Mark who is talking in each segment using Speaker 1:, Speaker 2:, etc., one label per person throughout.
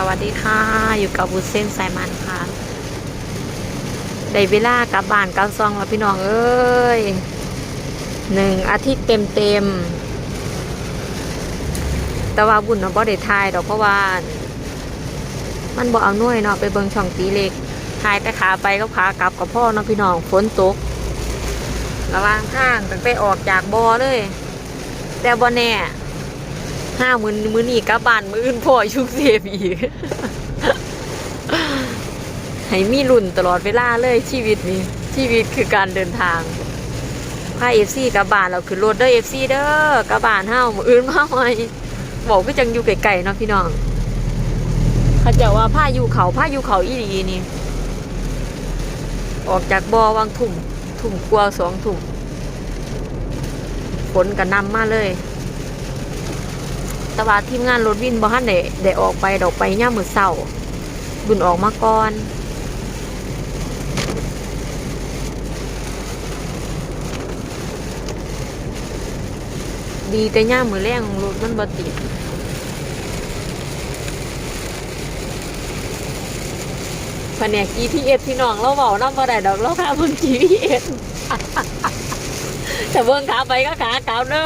Speaker 1: สวัสดีค่ะ อยู่กับบุเส้นสายมันค่ะได้เวลากลับบ้านกลับซองแล้วพี่น้องเอ้ยหนึ่งอาทิตย์เต็มเต็มแต่ว่าบุญเนาะบ่ได้ทายดอกเพราะว่า มันบ่เอาหน่วยเนาะไปเบิ่งช่องตีเล็กทายแต่ขาไปก็ขากลับกับพ่อเนาะพี่น้องฝนตกระว่างทางตั้งแต่ออกจากบ่อเลย แต่บ่แน่ ห้ามือมือนี่กลับานมืออื่นพ่อชุกเสพอีกให้มีรุ่นตลอดเวลาเลยชีวิตนี้ ชีวิตคือการเดินทางพาเอฟซีกลับานเราขึ้นรถเด้อเอฟซีเด้อกลับานเฮามืออื่นมาหน่อยบอกก็จังอยู่ไกลๆเนาะพี่น้องเขาจะว่าผ้าอยู่เขาผ้าอยู่เขาอีดีนี่ ออกจากบอวังถุ่มถุ่มกลัวสองถุ่มฝนกันนำมาเลย แต่ว่าทีมงานรถวินบ่ทันได้ได้ออกไปดอกไปย่ามือเศร้าบุญออกมาก่อนดีแต่ย่ามือแรงรถมันบ่ติดแผนก GPS พี่น้องเราเบาน้ำบ่ได้ดอกเราค่ะเบิ่ง GPS แต่เบิ่งขาไปก็ขากลับเด้อ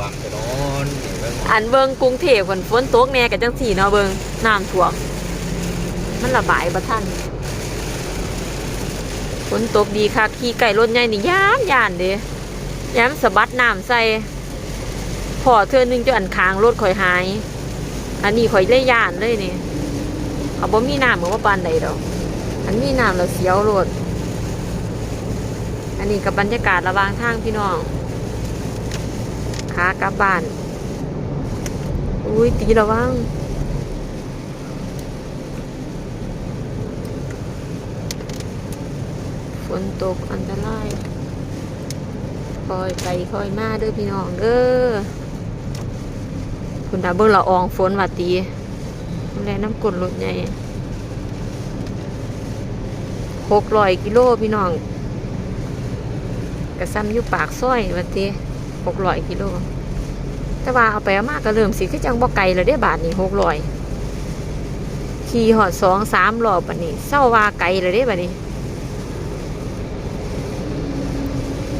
Speaker 2: วางไปนอนเบิ่ง
Speaker 1: อันเบิงกรุงเทพฝนฝนตกแน่กับจังสีเนาะเบิงน้ำท่วมมันระบายบ่ทันฝนตกดีค่ะขี่ไก่รถใหญ่นี่ย่านย่านเด้ย้ำสะบัดน้ำใส่พอเทื่อนึงจะอันค้างรถข่อยหาย อันนี้ข่อยเลยย่านเลยนี่เขาบ่มีน้ำเหมือนว่าปานใดดอก อันมีน้ำแล้วเสียวรถอันนี้กับบรรยากาศระหว่างทางพี่น้องขากลับบ้าน อุ้ยตีระวังฝนตกอันตรายคอยไปคอยมาเด้อพี่น้องเด้อคุณดาเบิ้งละอองฝนว่าตีแลน้ำกลนรถใหญ่หกร้อยกิโลพี่น้องกระซ้ำอยู่ปากซอยว่าตีหกร้อยกิโล แต่ว่าเอาไปเอามากก็เริ่มสิคือจังบ่ไกลแล้วได้บาทนี่หกร้อยขี่หอดสองสามรอบบัดนี้เศร้าว่าไกลแล้วได้บัดนี้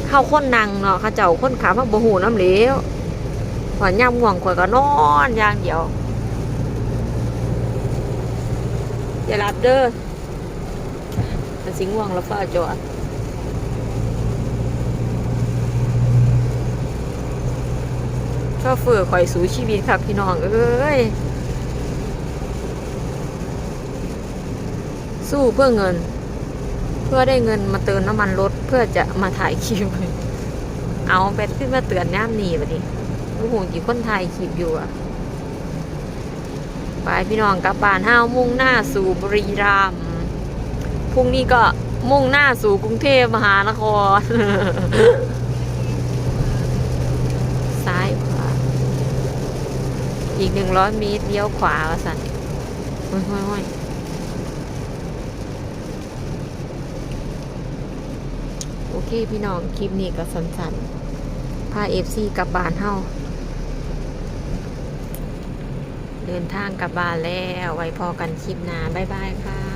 Speaker 1: เข้าคนนั่งเนาะเขาเจ้าคนขามาบ่หูน้ำเหลวขวานย่ำง่วงขวายก็นอนอย่างเดียวอย่าหลับเด้อมันสิง่วงแล้วฟ้าจอด ชอบ เฟอร์คอยสู้ชีวิตครับพี่น้องเอ้ยสู้เพื่อเงิน เพื่อได้เงินมาเติมน้ำมันรถเพื่อจะมาถ่ายคลิปเอาแบตขึ้นมาเตือนน้ำหนีบัดนี้ลูกหูกี่คนถ่ายคลิปอยู่อะไปพี่น้องกลับบ้านห้าวมุ่งหน้าสู่บุรีรัมย์พรุ่งนี้ก็มุ่งหน้าสู่กรุงเทพมหานคร ซ้ายขวา อีกหนึ่งร้อยเมตรเลี้ยวขวาสันห้อยห้อยห้อยโอเค พี่น้อง คลิปนี้ก็สันสันพาเอฟซีกลับบ้านเฮาเดินทางกลับบ้านแล้ว ไว้พอกันคลิปหน้าบ๊ายบายค่ะ